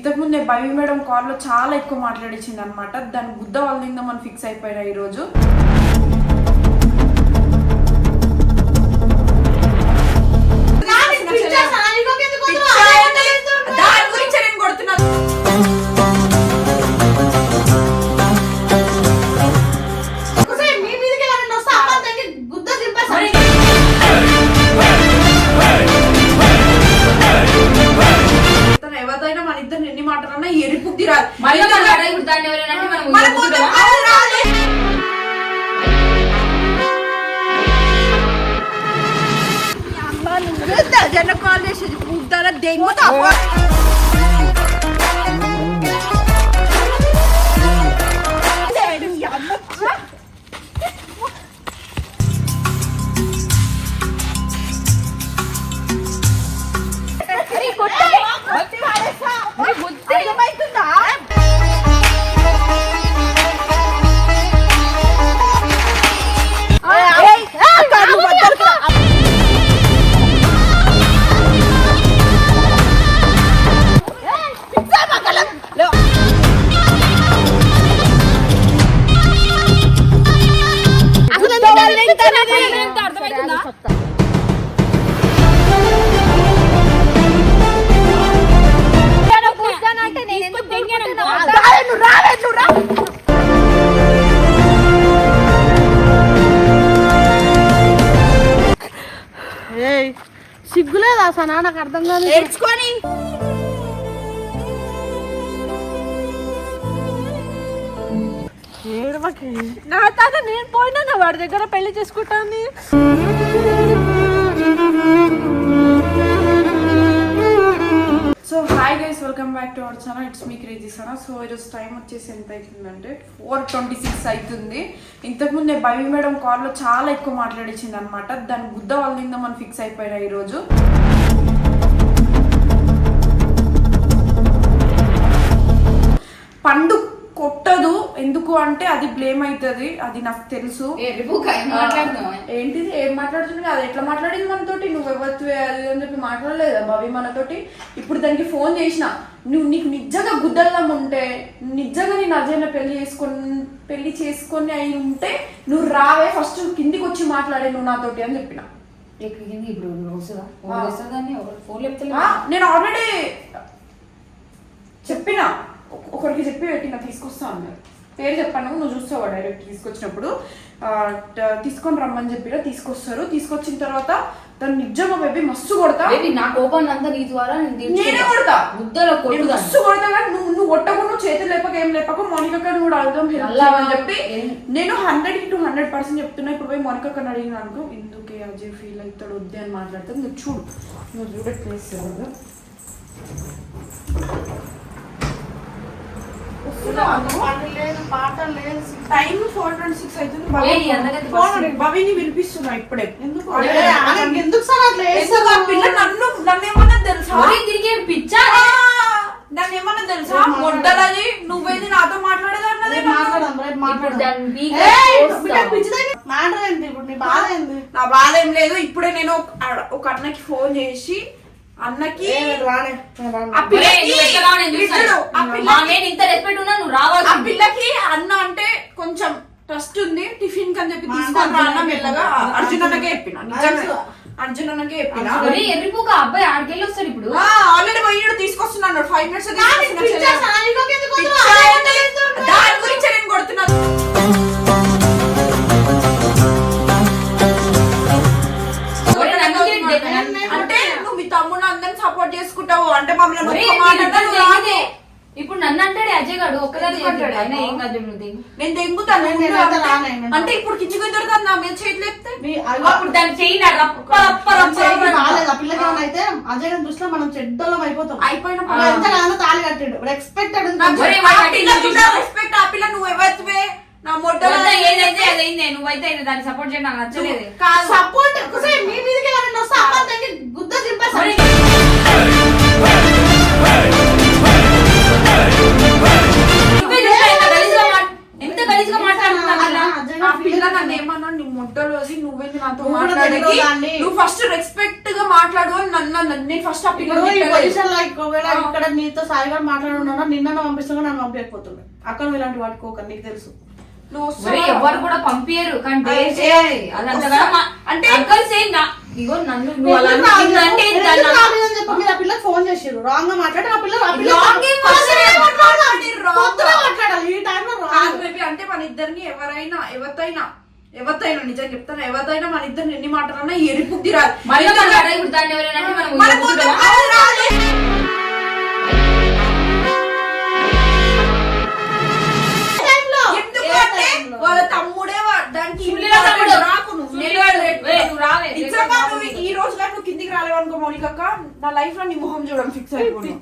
ఇంతకుముందే భవి మేడం కాల్లో చాలా ఎక్కువ మాట్లాడించింది అనమాట దాని బుద్ధ వాళ్ళ మనం ఫిక్స్ అయిపోయినా ఈరోజు. ఇద్దరు ఎన్ని మాటలన్నా ఎరుపుకి రాదు. మళ్ళీ మన కాడ ఇప్పుడు దాన్ని అసలు నాకు అర్థం కాదు ఏడ్చుకొని. ఏడవకి. నా తాత నేను పోయినా నా వాడి దగ్గర పెళ్ళి చేసుకుంటాను so hi guys welcome back to our channel it's me crazy Sana so ఈరోజు టైం వచ్చేసి ఎంత అవుతుందంటే ఫోర్ ట్వంటీ సిక్స్ అవుతుంది ఇంతకుముందే బవి మేడం కాల్లో చాలా ఎక్కువ మాట్లాడించింది అనమాట దాని బుద్ధ వాళ్ళ మనం ఫిక్స్ అయిపోయినా ఈరోజు. పండు కొట్టదు. ఎందుకు అంటే అది బ్లేమ్ అవుతుంది అది నాకు తెలుసు? ఏంటిది? ఏం మాట్లాడుతుంది అది ఎట్లా మాట్లాడింది మనతోటి? నువ్వు ఎవరివే అది అని చెప్పి మాట్లాడలేదా భవి మనతోటి? ఇప్పుడు దానికి ఫోన్ చేసిన నువ్వు నీకు నిజంగా గుద్దల్లం ఉంటే నిజంగా నేను అజయన పెళ్ళి చేసుకొని పెళ్ళి చేసుకొని అయి ఉంటే నువ్వు రావే. ఫస్ట్ కిందికి వచ్చి మాట్లాడే నువ్వు నాతోటి అని చెప్పిన. నేను ఆల్రెడీ చెప్పిన. ఒకరికి చెప్పి పెట్టిన తీసుకొస్తా అన్నారు పేరు చెప్పాను నువ్వు చూస్తావా డైరెక్ట్ తీసుకొచ్చినప్పుడు? తీసుకొని రమ్మని చెప్పిన తీసుకొస్తారు. తీసుకొచ్చిన తర్వాత దాన్ని నిజంగా బేబీ మస్తు కొడతా. బేబీ, నా కోపాన్ని అంతా నీ ద్వారా నేను. కొడతా. ముద్దలో కొట్టుదాన్ని. మస్తు కొడతా కానీ నువ్వు నువ్వు కొట్టకు నువ్వు చేతులు లేపక ఏం లేపక మోనిక కన్నా కూడా అర్థం చేయమని చెప్పి నేను హండ్రెడ్కి టూ హండ్రెడ్ పర్సెంట్ చెప్తున్నా. ఇప్పుడు పోయి మోనిక కన్నా అడిగిన అనుకో ఎందుకే అజయ్ ఫీల్ అవుతాడు వద్దే అని మాట్లాడతాను నువ్వు చూడు నువ్వు చూడట్లేదు టైం ఫోర్ ట్వంటీ సిక్స్ అవుతుంది. భవిని పిలిపిస్తున్నా ఇప్పుడే. ఎందుకు ఎందుకు సార్ అట్లా ఎందుకు ఆ వేస్తారు? పిల్ల నన్ను నన్ను ఏమన్నా తెలుసా తిరిగి పిచ్చా నన్ను ఏమన్నా తెలుసా? మొడ్డలని నువ్వేది నాతో మాట్లాడేదన్నది రేపు ఇప్పుడు నీ బాధ ఏంది? నా బాధ ఏం లేదు. ఇప్పుడే నేను ఒక అన్నకి ఫోన్ చేసి అన్నకి ఇంత రెస్పెక్ట్ ఉన్నా నువ్వు ఆ పిల్లకి అన్న అంటే కొంచెం ట్రస్ట్ ఉంది టిఫిన్ కని చెప్పి తీసుకొని అన్న అర్జున్ మెల్లగా అర్జున్ అన్నకే చెప్పిన. అర్జున్. అన్నకే చెప్పిన. అబ్బాయి ఆడికెళ్ళి వస్తాడు ఇప్పుడు. ఆల్రెడీ పోయి తీసుకొస్తున్నాడు. Five minutes? దాని గురించి నేను కొడుతున్నాను. సపోర్ట్ చేసుకుంటావు అంటే మమ్మల్ని. ఇప్పుడు నన్ను అంటాడు అజయ్ ఒక్కదాన్ని దిగు. నేను దెంగుతాను అంటే- ఇప్పుడు కిందికి దొరకదు నా మీద చేతులు అప్పుడు దాన్ని అజయ్ గారి దృష్టిలో మనం చెడ్డోళ్ళం అయిపోతాం. అయిపోయిన తాళి కట్టాడు. కూడా రెస్పెక్ట్ ఆ పిల్ల నువ్వు ఎవరివే? నా వద్దా, ఏదైతే అదైంది నువ్వైతే దాన్ని సపోర్ట్ చేయడం నాకు నచ్చలేదు. సపోర్ట్ మీ మీదకి గుద్ద నాతో మాట్లాడేది. నువ్వు ఫస్ట్ రెస్పెక్ట్గా మాట్లాడు అని నన్ను నన్ను- నేను ఫస్ట్ ఆ పిల్లలు పొజిషన్ ఒకవేళ ఇక్కడ నీతో సాయి గారు మాట్లాడున్నా నిన్న పంపిస్తున్నా నన్ను పంపించకపోతుండే. అక్కడ ఇలాంటి వాడుకోక నీకు తెలుసు. నువ్వు. ఎవ్వరు కూడా పంపించరు కానీ డేర్ చేయాలి? అంటే- అంకల్ సేమ్ నా ఇగో నన్ను నువ్వు అలా? అంటే మీరు ఆ ఫోన్ చేసిర్రు. రాంగ్గా మాట్లాడి ఆ పిల్ల ఏం. మాట్లాడాలి. ఈ టైంలో రాంగ్ అంటే మన ఇద్దరిని ఎవరైనా ఎవరితైనా ఎవరితైనా నిజంగా చెప్తాను ఎవరితైనా మన ఇద్దరిని ఎన్ని మాటలన్నా ఎరిపుద్ది రాదు. ఎవరైనా? వాళ్ళ తమ్ముడే దానికి ఈ రోజు నువ్వు కిందికి రాలేవనుకో మౌనికక్క నా లైఫ్లో నీ మొహం చూడడం ఫిక్స్ అయిపోయింది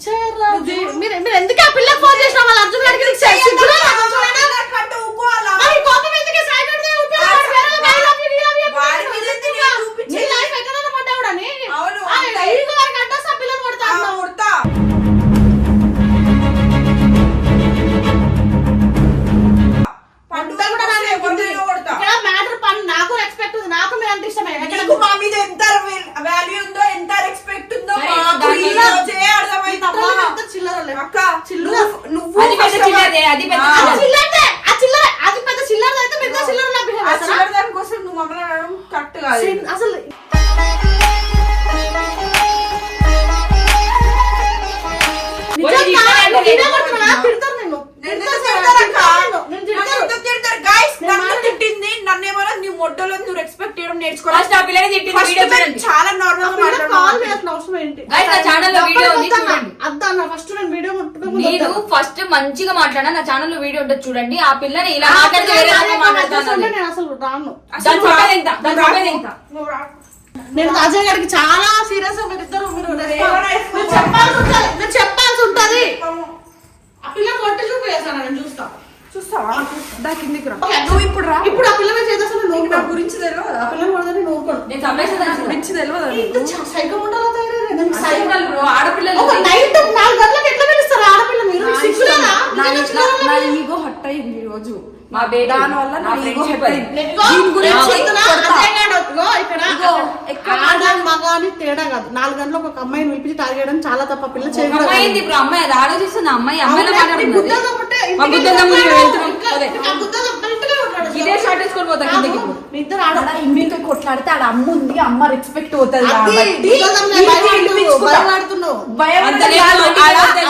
చిల్లరదే, అది పెద్ద. చిల్లరదే, ఆ చిల్లర అది పెద్ద అయితే చిల్లర నా బిహేవ్ చిల్లర దాని కోసం నువ్వు మమ్మల్ని అనడం కరెక్ట్ కాదు. అసలు వీడియో చూడండి. చాలా నార్మల్గా పిల్ల కాల్ మాట్లాడుతున్నాం చేయాల్సిన అవసరం ఏంటి? Guys, నా వద్దన్నా. ఫస్ట్ నేను వీడియో నేను. ఫస్ట్ మంచిగా మాట్లాడా నా ఛానల్లో వీడియో ఉంటుంది చూడండి. ఆ పిల్లని ఇలా మాట్లాడితే వేరే మాట్లాడుతాను నేను అసలు రాను. దాని చెప్పేది ఎంత? దాని చెప్పేది ఎంత? నువ్వు రా. నేను అజయ్ గారికి చాలా సీరియస్ మీరు ఇద్దరు మీరు ఎవరైనా మీరు చెప్పాల్సి ఉంటది మీరు చెప్పాల్సి ఉంటది. ఆ పిల్ల కొట్టి చూపు చేస్తాను నేను చూస్తా. చూస్తావా? దా కిందికి రా. నువ్వు ఇప్పుడు రా. ఇప్పుడు ఆ పిల్ల మీద చేసేస్తాను నీకు నువ్వు నా గురించి తెలియదు ఆ పిల్లని నువ్వు నేను చంపేసేదాన్ని గురించి తెలియదు సైకో ఉండాలో దానికి సైకో ఆడపిల్లలు ఒక నైట్ నాలుగు గంటలకు ఎట్లా పిలుస్తారు ఆడపిల్ల మీరు? మీకు సిగ్గులేదా? నిజంగా సిగ్గులేదా? నా ఈగో హట్ అయింది ఈ రోజు. మా బేబీ దాని వల్ల నా నా ఈగో friendship హట్ అది. అయింది. ఇదిగో, దీని గురించి నేను చెప్తున్నా, చెప్తున్నా, కొడతా. అజయ్ గారు, ఇదిగో ఇక్కడ ఇదిగో, అక్కడ ఎక్కడ ఆడ మగ అని తేడా కాదు. నాలుగు గంటలకు ఒక అమ్మాయిని పిలిపించి టార్గెట్ చేయడం చాలా తప్ప పిల్ల చేయకూడదు. అమ్మాయి ఇప్పుడు అమ్మాయి అది ఆలోచిస్తుంది. అమ్మాయి బుద్ధ మాట్లాడుతుంది ఇదే షార్ట్ వేసుకొని పోతా కిందకి. మీ ఇద్దరు ఆడ మీతో కొట్లాడితే ఆడ అమ్మ ఉంది అమ్మ రెస్పెక్ట్ అవుతుంది.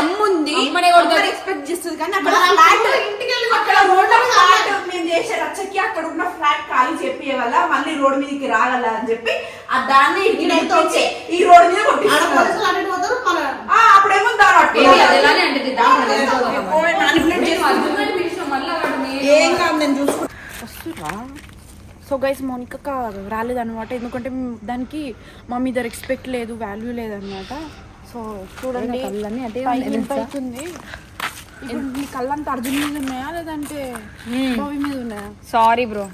అమ్మ ఉంది. రెస్పెక్ట్ చేస్తుంది కానీ అక్కడ మన ఫ్లాట్ అమ్మ ఇంటికి వెళ్ళి అక్కడ కొట్టాలి. రోడ్ల ఫ్లాట్ మేము చేసే రచ్చకి అక్కడ ఉన్న ఫ్లాట్ ఖాళీ చెప్పే వల్ల మళ్ళీ రోడ్ మీదకి రాగల అని చెప్పి ఆ దాన్ని ఇదైతే వచ్చి ఈ రోడ్ మీద అప్పుడేమో దాని అట్టు. మళ్ళీ ఏం కాదు నేను చూసుకుంటా. వస్తురా. సో గైస్ మౌనిక రాలేదన్నమాట ఎందుకంటే మ్ దానికి మా మీద రెస్పెక్ట్ లేదు వాల్యూ లేదన్నమాట సో చూడండి అవుతుంది? ఇప్పుడు నీ కళ్ళంతా అర్జున్ మీద ఉన్నాయా? లేదంటే బావి మీద ఉన్నాయా? సారీ బ్రో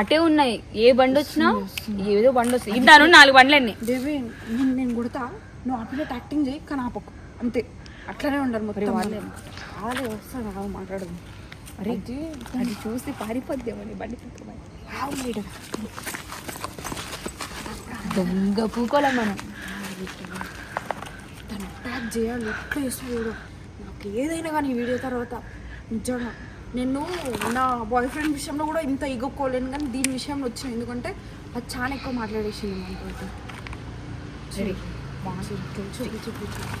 అటే ఉన్నాయి. ఏ బండి వచ్చినా ఏదో బండి వస్తుంది. ఇద్దాను నాలుగు బండ్లు అన్ని దేవి నేను నేను కొడతా. నువ్వు ఆపిలో యాక్టింగ్ చేయి కానీ ఆపకు. అంతే. అట్లనే ఉండరు మొత్తం వాళ్ళే వాళ్ళే వస్తాను మాట్లాడదు అరే అది చూసి పారిపోద్దేమని బండి దొంగ పూకోలే మనం. తను అటాక్ చేయాలి ఎట్లా చూడు. నాకు ఏదైనా కానీ వీడియో తర్వాత నిజంగా. నేను నా బాయ్ ఫ్రెండ్ విషయంలో కూడా ఇంత ఇగోకోలేను కానీ దీని విషయంలో వచ్చిన ఎందుకంటే అది చాలా ఎక్కువ మాట్లాడేసింది మనతో సరే. చూపి చూపి చూపి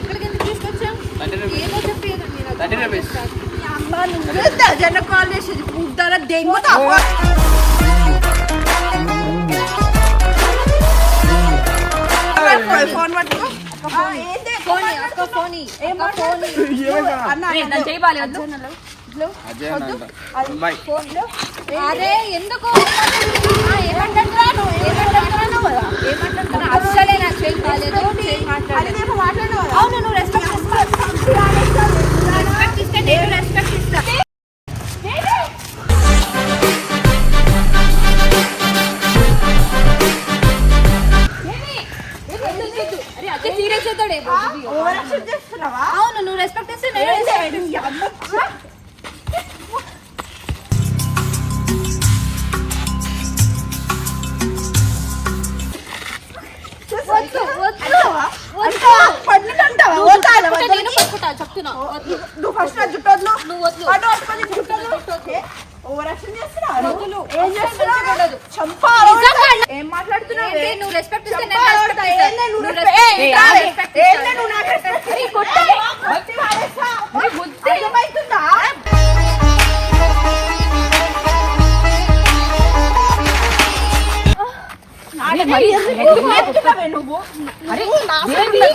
ఇక్కడికి ఎందుకు తీసుకొచ్చాం ఏదో చెప్పేది అమ్మ నువ్వే జన కాల్ చేసేది పుట్టాల ఫోన్ పట్టుకో ఫోన్ అక్క ఫోన్ ఏం అన్న, చేయబాలి వద్దు అరే ఎందుకు ఏమంటారా ఏమంటాడురా నువ్వు? ఏమంటాడురా నువ్వు? ఏమంటాడురా? అస్సలే నాకు చేయి కాలేదు చేయి మాట్లాడలేదు. నువ్వు ఫస్ట్ నా జుట్టు వదులు. నువ్వు వదులు. పట్టు పట్టుకొని జుట్టు వదులు. ఓవర్ యాక్షన్ చేస్తున్నావు. వదులు. ఏం చేస్తున్నావు? వదలదు. చంపా నిజంగా అన్న- ఏం మాట్లాడుతున్నావు? నువ్వు రెస్పెక్ట్ ఇస్తే నేను రెస్పెక్ట్ నువ్వు రెస్పెక్ట్- ఇస్తా. నువ్వు నాకు రెస్పెక్ట్ ఇస్తా. బుద్ధి. నా అరే వదిలేయ్.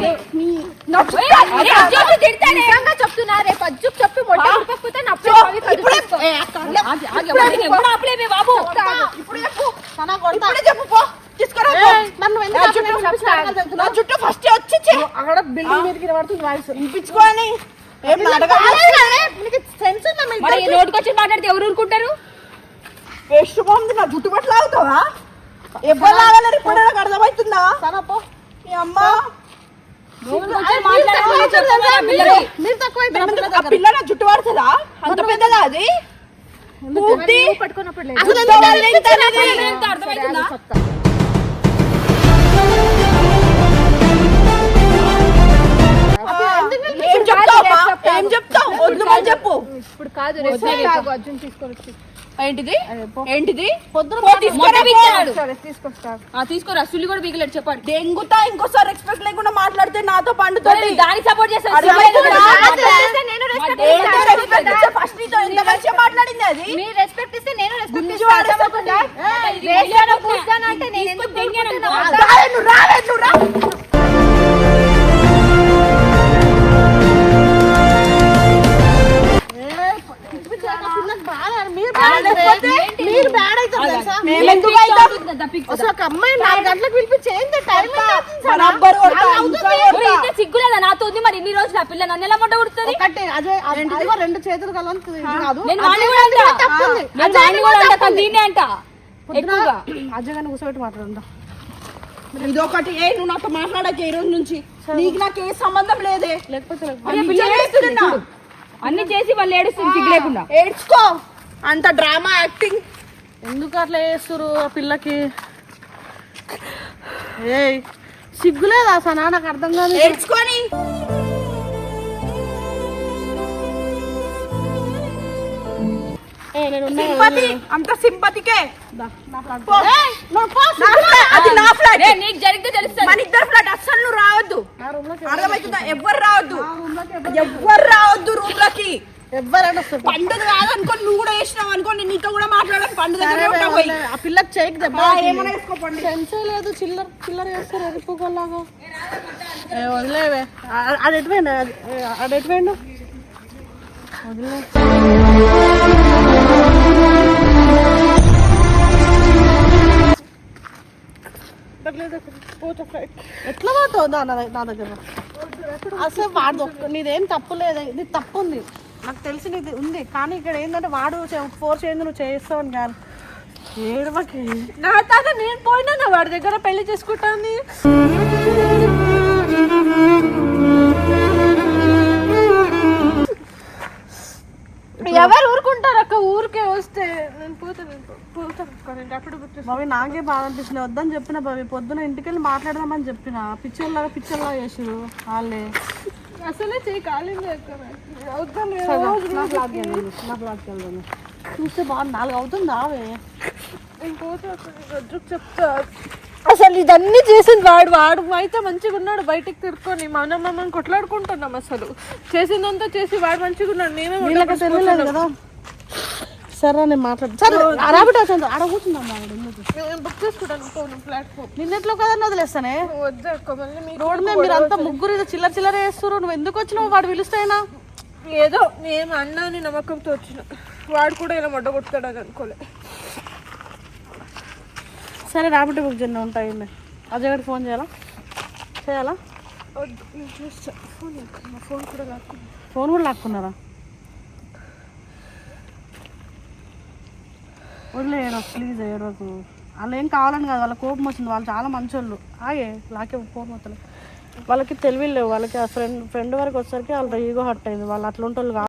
చెప్తున్నా రేపు అజ్జు చెప్పి బాబు? ఇప్పుడు చెప్పు. పో. తీసుకురా జుట్టు- ఫస్ట్ వచ్చి అక్కడ బిల్డింగ్ మీదకి పడుతుంది వాయిస్ వినిపించుకోని నోటికొచ్చి మాట్లాడితే ఎవరు ఊరుకుంటారు? వేస్ట్ బాగుంది నా జుట్టు పట్ల ఆగుతావా? ఎవరు లాగాలని ఇప్పుడు మీ అమ్మ. నోటికొచ్చి మాట్లాడమని చెప్పమని ఆ పిల్లకి. ఏమంటారు? ఆ పిల్ల నా జుట్టు పడుతుందా అంత పెద్దదా అది? అర్థమవుతుందా ఏం చెప్తావు? వద్దుమని చెప్పు. ఇప్పుడు కాదు అర్జున్ తీసుకొని ఏంటిది? ఏంటిది? తీసుకోరా సుల్లి కూడా పీకలేడు చెప్పండి. దెంగుతా ఇంకోసారి రెస్పెక్ట్ లేకుండా మాట్లాడితే నాతో పండుతుంది దానికి సపోర్ట్ ఇస్తే. first నీతో ఎంత మంచిగా మాట్లాడింది అది. మీరు రెస్పెక్ట్ ఇస్తే నేను రెస్పెక్ట్ గుంజు మీరు బ్యాడ్? ఒక అమ్మాయి నాలుగు గంటలకు పిలిపించి ఏంది టైం సిగ్గులేదా నాతో ఉంది మరి ఇన్ని రోజులు ఆ పిల్ల నన్ను ఎలా మొట్ట కుడుతుంది? ఒకటి అదే అదిగో రెండు చేతులు కలవంతుంది కాదు. నేను వాడిని కూడా అంట. నేను వాడిని కూడా అంట కానీ దీన్నే అంట. ఎక్కువగా. అజయ్ గారిని కూర్చోబెట్టి మాట్లాడుందా ఇదొకటి. ఏ నువ్వు నాతో మాట్లాడక ఈ రోజు నుంచి. నీకు నాకు ఏ సంబంధం లేదే? లేకపోతే. అన్ని చేసి వాళ్ళు ఏడుస్తుంది సిగ్గు లేకుండా. ఏడ్చుకో. అంత డ్రామా యాక్టింగ్. ఎందుకు అట్లా చేస్తురు ఆ పిల్లకి? ఏయ్ సిగ్గులేదా సనా నాకు అర్థం కాదు. ఏ. సింపతి. అంత సింపతికే. అది నా ఫ్లాట్. ఏ, నీకు జరిగితే తెలుస్తుంది. మన ఇద్దరు ఫ్లాట్. అస్సలు నువ్వు రావద్దు. అర్థమవుతుందా ఎవ్వరు రావద్దు. ఎవ్వరు రావద్దు రూమ్లోకి ఎవ్వరైనా వస్తారు పండుగ కాదనుకోని నువ్వు కూడా వేసినావు అనుకోని నీతో కూడా మాట్లాడని పండుగ దగ్గరే ఉంటావు పోయి. ఆ పిల్లకి చేయికి దెబ్బ ఆ. ఏమైనా వేసుకోపండి. సెన్సే లేదు చిల్లర చిల్లర చేస్తారు ఎరుపుకోలాగా. వదిలేవే ఆ- ఆడు ఎటుపోయిండు ఆడు ఎటుపోయిండు వదిలే. ఎట్లా పోతావు నా నా- దగ్గర. అసలు వాడు నీదేం తప్పు లేదు ఇది తప్పు ఉంది నాకు తెలిసి నీది ఉంది. కానీ ఇక్కడ ఏంటంటే వాడు ఫోర్స్ ఏంది నువ్వు చేస్తావని కానీ ఏడవకి నా తాత నేను పోయినా వాడి దగ్గర పెళ్ళి చేసుకుంటాను ఎవరు ఊరుకుంటారు అక్క? ఊరికే వస్తే నేను పోతాను పోతాను అప్పుడు నాకే బాధ అనిపించింది వద్దని చెప్పిన బాబు పొద్దున ఇంటికి వెళ్ళి మాట్లాడదామని చెప్పిన. పిచ్చర్లాగా పిచ్చర్లాగా చేసారు వాళ్ళే. అసలే చేయి కాలేదు చూస్తే బాగుంది నాలుగు అవుతుంది ఆవే చెప్తా. అసలు ఇదన్నీ చేసింది వాడు వాడు అయితే మంచిగా ఉన్నాడు బయటికి తిరుక్కొని. మనం మనం కొట్లాడుకుంటున్నాం అసలు. చేసిందంతా చేసి వాడు మంచిగా ఉన్నాడు నేనే తెలియలేదు కదా? సరే నేను మాట్లాడు సరే అరాబిట్ వచ్చింది ఆడ కూర్చుందాం బుక్ చేసుకుంటాను ప్లాట్ఫామ్ నిన్నట్లో కదా వదిలేస్తానే? రోడ్ మీద మీరు అంతా ముగ్గురు ఇది చిల్లర చిల్లర వేస్తారు నువ్వు ఎందుకు వచ్చినావు? వాడు పిలుస్తాయినా? ఏదో నేను అన్నాని నమ్మకంతో వచ్చిన. వాడు కూడా ఇలా మొడ్డ కొడతాడని అనుకోలే. సరే ర్యాపిడ్ బుక్ చేయండి ఉంటాయి అజయ్ గారికి ఫోన్ చేయాలా? చేయాలా? ఫోన్ కూడా లాక్కున్నా ఫోన్ కూడా లాక్కున్నారా? వదిలే ప్లీజ్ ఏడవకు వాళ్ళు ఏం కావాలని కాదు వాళ్ళ కోపం వచ్చింది. వాళ్ళు చాలా మంచోళ్ళు. ఆగే లాకే కోపం వస్తలేదు వాళ్ళకి తెలివిలేవు వాళ్ళకి ఆ ఫ్రెండ్ ఫ్రెండ్ వరకు వచ్చేసరికి వాళ్ళ ఈగో హట్ అయింది. వాళ్ళు అట్లా ఉంటారు